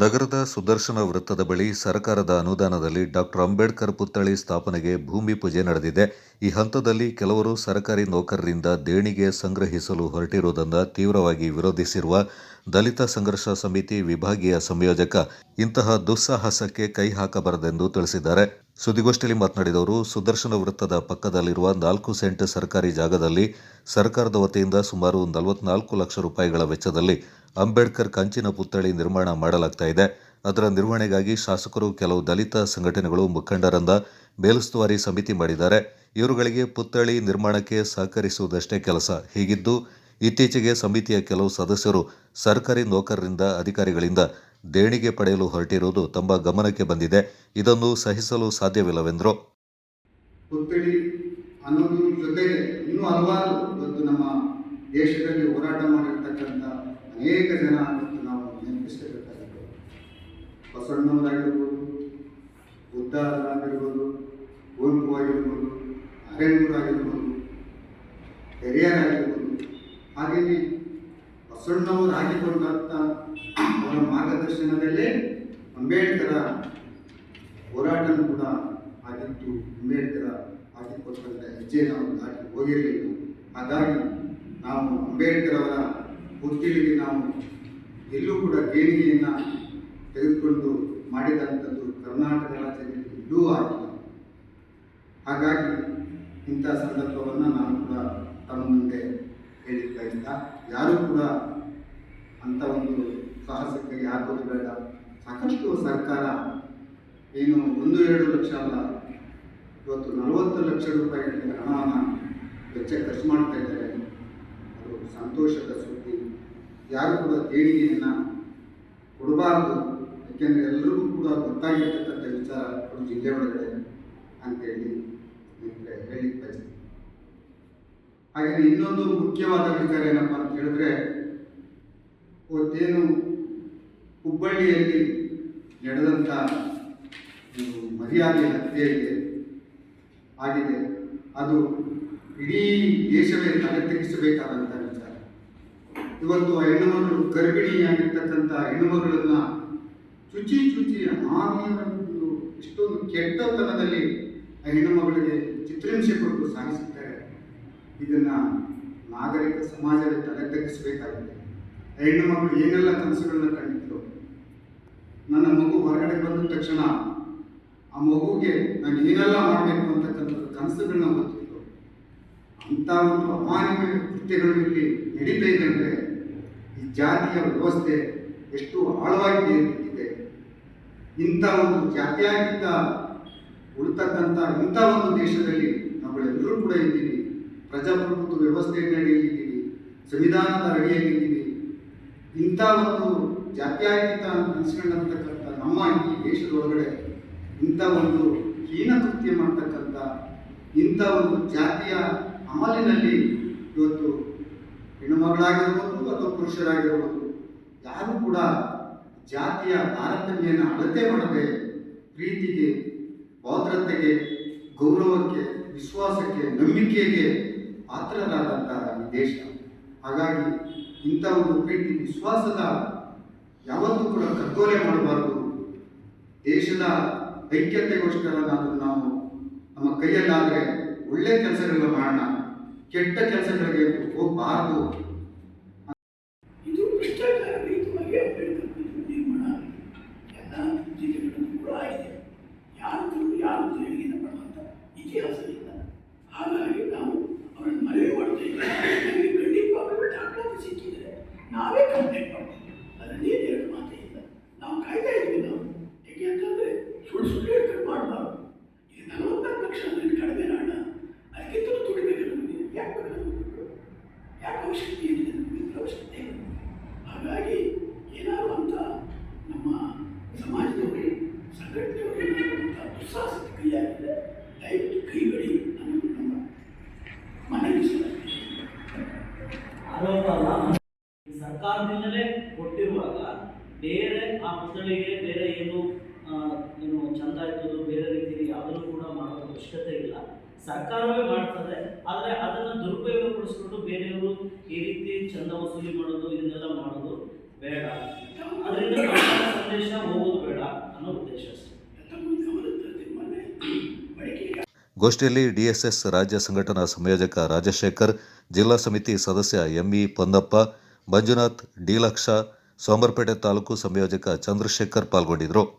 ನಗರದ ಸುದರ್ಶನ ವೃತ್ತದ ಬಳಿ ಸರ್ಕಾರದ ಅನುದಾನದಲ್ಲಿ ಡಾಕ್ಟರ್ ಅಂಬೇಡ್ಕರ್ ಪುತ್ಥಳಿ ಸ್ಥಾಪನೆಗೆ ಭೂಮಿ ಪೂಜೆ ನಡೆದಿದೆ. ಈ ಹಂತದಲ್ಲಿ ಕೆಲವರು ಸರ್ಕಾರಿ ನೌಕರರಿಂದ ದೇಣಿಗೆ ಸಂಗ್ರಹಿಸಲು ಹೊರಟಿರುವುದನ್ನು ತೀವ್ರವಾಗಿ ವಿರೋಧಿಸಿರುವ ದಲಿತ ಸಂಘರ್ಷ ಸಮಿತಿ ವಿಭಾಗೀಯ ಸಂಯೋಜಕ ಇಂತಹ ದುಸ್ಸಾಹಸಕ್ಕೆ ಕೈ ಹಾಕಬಾರದೆಂದು ತಿಳಿಸಿದ್ದಾರೆ. ಸುದ್ದಿಗೋಷ್ಠಿಯಲ್ಲಿ ಮಾತನಾಡಿದವರು, ಸುದರ್ಶನ ವೃತ್ತದ ಪಕ್ಕದಲ್ಲಿರುವ ನಾಲ್ಕು ಸೆಂಟ್ ಸರ್ಕಾರಿ ಜಾಗದಲ್ಲಿ ಸರ್ಕಾರದ ವತಿಯಿಂದ ಸುಮಾರು ನಲವತ್ನಾಲ್ಕು ಲಕ್ಷ ರೂಪಾಯಿಗಳ ವೆಚ್ಚದಲ್ಲಿ ಅಂಬೇಡ್ಕರ್ ಕಂಚಿನ ಪುತ್ಥಳಿ ನಿರ್ಮಾಣ ಮಾಡಲಾಗ್ತಾ ಇದೆ. ಅದರ ನಿರ್ವಹಣೆಗಾಗಿ ಶಾಸಕರು ಕೆಲವು ದಲಿತ ಸಂಘಟನೆಗಳು ಮುಖಂಡರಿಂದ ಮೇಲುಸ್ತುವಾರಿ ಸಮಿತಿ ಮಾಡಿದ್ದಾರೆ. ಇವರುಗಳಿಗೆ ಪುತ್ಥಳಿ ನಿರ್ಮಾಣಕ್ಕೆ ಸಹಕರಿಸುವುದಷ್ಟೇ ಕೆಲಸ. ಹೀಗಿದ್ದು, ಇತ್ತೀಚೆಗೆ ಸಮಿತಿಯ ಕೆಲವು ಸದಸ್ಯರು ಸರ್ಕಾರಿ ನೌಕರರಿಂದ ಅಧಿಕಾರಿಗಳಿಂದ ದೇಣಿಗೆ ಪಡೆಯಲು ಹೊರಟಿರುವುದು ತಮ್ಮ ಗಮನಕ್ಕೆ ಬಂದಿದೆ. ಇದನ್ನು ಸಹಿಸಲು ಸಾಧ್ಯವಿಲ್ಲವೆಂದರು. ಪುತ್ಥಳಿ ಅನ್ನೋದ್ರ ಜೊತೆಗೆ ಇನ್ನೂ ಹಲವಾರು ಇವತ್ತು ನಮ್ಮ ದೇಶದಲ್ಲಿ ಹೋರಾಟ ಮಾಡಿರ್ತಕ್ಕಂಥ ಅನೇಕ ಜನ ಇವತ್ತು ನಾವು ನೆನಪಿಸಬೇಕಾಗಿತ್ತು ಬಸವಣ್ಣವರಾಗಿರ್ಬೋದು ಬುದ್ಧರಾಗಿರ್ಬೋದು ಕುವೆಂಪು ಆಗಿರ್ಬೋದು ಆಗಿರ್ಬೋದು ಹೆರಿಯರಾಗಿರ್ಬೋದು, ಹಾಗೆಯೇ ಬಸವಣ್ಣವರು ಹಾಕಿಕೊಂಡಂಥ ಅವರ ಮಾರ್ಗದರ್ಶನದಲ್ಲೇ ಅಂಬೇಡ್ಕರ ಹೋರಾಟನೂ ಕೂಡ ಆಗಿತ್ತು. ಅಂಬೇಡ್ಕರ ಹಾಕಿಕೊಟ್ಟಂಥ ಹೆಜ್ಜೆ ನಾವು ದಾಟಿ ಹೋಗಿರಲಿಲ್ಲ. ಹಾಗಾಗಿ ನಾವು ಅಂಬೇಡ್ಕರ್ ಅವರ ಪುತ್ಥಳಿಗೆ ನಾವು ಎಲ್ಲೂ ಕೂಡ ದೇಣಿಗೆಯನ್ನು ತೆಗೆದುಕೊಂಡು ಮಾಡಿದಂಥದ್ದು ಕರ್ನಾಟಕ ರಾಜ್ಯದಲ್ಲಿ ಎಲ್ಲೂ ಆಗಿಲ್ಲ ಹಾಗಾಗಿ ಇಂಥ ಸಂದರ್ಭವನ್ನು ನಾನು ಕೂಡ ತಮ್ಮ ಮುಂದೆ ಹೇಳಿದ್ದರಿಂದ ಯಾರೂ ಕೂಡ ಅಂಥ ಒಂದು ಸಾಹಸಕ್ಕೆ ಹಾಕೋದು ಬೇಡ. ಸಾಕಷ್ಟು ಸರ್ಕಾರ ಏನು ಒಂದು ಎರಡು ಲಕ್ಷ ಅಲ್ಲ, ಇವತ್ತು ನಲವತ್ತು ಲಕ್ಷ ರೂಪಾಯಿ ಹಣವನ್ನು ವೆಚ್ಚ ಖರ್ಚು ಮಾಡ್ತಾ ಇದ್ದಾರೆ. ಅದು ಸಂತೋಷದ ಸುದ್ದಿ ಯಾರು ಕೂಡ ದೇಣಿಗೆಯನ್ನು ಕೊಡಬಾರ್ದು. ಯಾಕೆಂದರೆ ಎಲ್ಲರಿಗೂ ಕೂಡ ಗೊತ್ತಾಗಿರ್ತಕ್ಕಂಥ ವಿಚಾರ ನಮ್ಮ ಜಿಲ್ಲೆ ಒಳಗಡೆ ಅಂತೇಳಿ ನಿಮಗೆ ಹೇಳಲಿಕ್ಕೆ ಬಯಸ್ತೀನಿ ಹಾಗೆ ಇನ್ನೊಂದು ಮುಖ್ಯವಾದ ವಿಚಾರ ಏನಪ್ಪ ಅಂತ ಹೇಳಿದ್ರೆ ಇವತ್ತೇನು ಹುಬ್ಬಳ್ಳಿಯಲ್ಲಿ ನಡೆದಂಥ ಮರ್ಯಾದೆ ಹತ್ಯೆ ಇದೆ, ಆಗಿದೆ. ಅದು ಇಡೀ ದೇಶವೇ ತಲೆ ತೆಗೆಸಬೇಕಾದಂಥ ವಿಚಾರ. ಇವತ್ತು ಆ ಹೆಣ್ಣುಮಗಳು ಗರ್ಭಿಣಿಯಾಗಿರ್ತಕ್ಕಂಥ ಹೆಣ್ಣುಮಗಳನ್ನ ಚುಚಿ ಚುಚಿ ಆಮೇಲೆ ಇಷ್ಟೊಂದು ಕೆಟ್ಟತನದಲ್ಲಿ ಆ ಹೆಣ್ಣುಮಗಳಿಗೆ ಚಿತ್ರಹಿಂಸೆ ಕೊಟ್ಟು ಸಾಗಿಸುತ್ತಾರೆ. ಇದನ್ನ ನಾಗರಿಕ ಸಮಾಜವೇ ತಲೆ ತಗ್ಗಿಸಬೇಕಾಗಿದೆ ಆ ಹೆಣ್ಣು ಮಕ್ಕಳು ಏನೆಲ್ಲ ಕನಸುಗಳನ್ನ ಕಂಡಿದ್ರು ನನ್ನ ಮಗು ಹೊರಗಡೆ ಬಂದ ತಕ್ಷಣ ಆ ಮಗುಗೆ ನಾನು ಏನೆಲ್ಲ ಮಾಡಬೇಕು ಅಂತಕ್ಕಂಥ ಕನಸುಗಳನ್ನ ಹೊತ್ತಿದ್ರು ಅಂತ ಒಂದು ಅಮಾನವೀಯ ಕೃತ್ಯಗಳು ಇಲ್ಲಿ ನಡೀತಾ ಇದೆ ಅಂದರೆ ಈ ಜಾತಿಯ ವ್ಯವಸ್ಥೆ ಎಷ್ಟು ಆಳವಾಗಿದೆ ಇಂಥ ಒಂದು ಜಾತ್ಯಾತೀತ ಉಳಿತಕ್ಕಂಥ ಇಂಥ ಒಂದು ದೇಶದಲ್ಲಿ ನಾವುಗಳೆಲ್ಲರೂ ಕೂಡ ಇದ್ದೀವಿ. ಪ್ರಜಾಪ್ರಭುತ್ವ ವ್ಯವಸ್ಥೆಯಲ್ಲಿ ನಡೆಯಲಿದ್ದೀವಿ ಸಂವಿಧಾನದ ಅಡಿಯಲ್ಲಿದ್ದೀವಿ. ಇಂಥ ಒಂದು ಜಾತ್ಯಾತೀತ ಅನಿಸ್ಕೊಂಡಂತಕ್ಕಂಥ ನಮ್ಮ ಈ ದೇಶದೊಳಗಡೆ ಇಂಥ ಒಂದು ಹೀನ ಕೃತ್ಯ ಮಾಡ್ತಕ್ಕಂಥ ಇಂಥ ಒಂದು ಜಾತಿಯ ಅಮಲಿನಲ್ಲಿ ಇವತ್ತು ಹೆಣ್ಣುಮಗಳಾಗಿರ್ಬೋದು ಅಥವಾ ಪುರುಷರಾಗಿರ್ಬೋದು, ಯಾರು ಕೂಡ ಜಾತಿಯ ತಾರತಮ್ಯನ ಅಳತೆ ಮಾಡದೆ ಪ್ರೀತಿಗೆ, ಭದ್ರತೆಗೆ, ಗೌರವಕ್ಕೆ, ವಿಶ್ವಾಸಕ್ಕೆ, ನಂಬಿಕೆಗೆ ಪಾತ್ರರಾದಂತಹ ಈ ದೇಶ. ಹಾಗಾಗಿ ಇಂಥ ಒಂದು ಪ್ರೀತಿ, ವಿಶ್ವಾಸದ ಯಾವತ್ತೂ ಕೂಡ ಕಗ್ಗೋಲೆ ಮಾಡಬಾರದು. ದೇಶದ ಐಕ್ಯತೆಗೋಸ್ಕರ ನಾವು ನಮ್ಮ ಕೈಯಲ್ಲಾದರೆ ಒಳ್ಳೆ ಕೆಲಸಗಳನ್ನ ಮಾಡೋಣ, ಕೆಟ್ಟ ಕೆಲಸಗಳಿಗೆ ಹೋಗಬಾರದು. ಇದು ಭ್ರಷ್ಟಾಚಾರ ರಹಿತವಾಗಿ ಅಂಬೇಡ್ಕರ್ ನಿರ್ಮಾಣ ಎಲ್ಲ ಜಿಲ್ಲೆಗಳಲ್ಲೂ ಕೂಡ ಆಗಿದೆ. ಯಾರು ಯಾರು ದೇಣಿಗೆಯನ್ನು ಪಡುವಂಥ ಇತಿಹಾಸ ಇಲ್ಲ. ಹಾಗಾಗಿ ನಾವು ಅವರನ್ನು ಮನವಿ ಮಾಡ್ತಾ ಇದ್ದೀವಿ. ನಮಗೆ ಖಂಡಿತವಾಗ್ಲೂ ದಾಖಲಾತಿ ಸಿಕ್ಕಿದ್ರೆ ನಾವೇ ಕಂಪ್ಲೇಂಟ್ ಮಾಡ್ತೀವಿ. ಅದರಲ್ಲಿ ಎರಡು ಮಾತೇ ಇಲ್ಲ. ನಾವು ಕಾಯ್ತಾ ಇದ್ವಿ ನಾವು. ಯಾಕೆ ಅಂತಂದ್ರೆ ಸುಳ್ಳು ಸುಳ್ಳು ಹೇಳ್ಕೊಂಡು ಮಾಡಬಾರ್ದು ಇದು ನಲವತ್ನಾಲ್ಕು ಲಕ್ಷ ಅಂದ್ರೆ ಕಡಿಮೆ ಹಣ ಅದಕ್ಕಿಂತಲೂ ದುಡಿಬೇಕು ನಮಗೆ ಯಾಕೆ ಬೇಕು ನಮಗೆ ದುಡ್ಡು? ಯಾಕೆ ಅವಶ್ಯಕತೆ ಏನಿದೆ ನಮಗೆ ಅವಶ್ಯಕತೆ ಇಲ್ಲ ಹಾಗಾಗಿ ಏನಾದ್ರು ಅಂತ ನಮ್ಮ ಸಮಾಜದವರು ಸಂಘಟನೆಯವರು ಏನಾದ್ರು ಅಂತ ದುಸ್ಸಾಹಸಕ್ಕೆ ಕೈಯಾಗಿದೆ ದಯವಿಟ್ಟು ಕೈಬಿಡಿ ಅನ್ನೋದು ನಮ್ಮ ಮನವಿ ಸರ್ ಸರ್ಕಾರದಿಂದಲೇ ಕೊಟ್ಟಿರುವಾಗ ಬೇರೆ ಆ ಪುತ್ಥಳಿಗೆ ಬೇರೆ ಏನು ಏನು ಚಂದ ಇರ್ತದೋ ಬೇರೆ ರೀತಿಯಲ್ಲಿ ಯಾವುದನ್ನು ಕೂಡ ಮಾಡೋ ಅವಶ್ಯಕತೆ ಇಲ್ಲ. ಸರ್ಕಾರವೇ ಮಾಡ್ತದೆ, ಆದರೆ ಅದನ್ನು ದುರುಪಯೋಗಪಡಿಸ್ಕೊಂಡು ಬೇರೆಯವರು ಈ ರೀತಿ ಚಂದ ವಸೂಲಿ ಮಾಡೋದು, ಇದನ್ನೆಲ್ಲ ಮಾಡೋದು ಗೋಷ್ಠಿಯಲ್ಲಿ ಡಿಎಸ್ಎಸ್ ರಾಜ್ಯ ಸಂಘಟನಾ ಸಂಯೋಜಕ ರಾಜಶೇಖರ್, ಜಿಲ್ಲಾ ಸಮಿತಿ ಸದಸ್ಯ ಎಂಇ ಪೊನ್ನಪ್ಪ, ಮಂಜುನಾಥ್ ಡಿಲಕ್ಷ ಸೋಮರ್ಪೇಟೆ ತಾಲೂಕು ಸಂಯೋಜಕ ಚಂದ್ರಶೇಖರ್ ಪಾಲ್ಗೊಂಡಿದ್ದರು.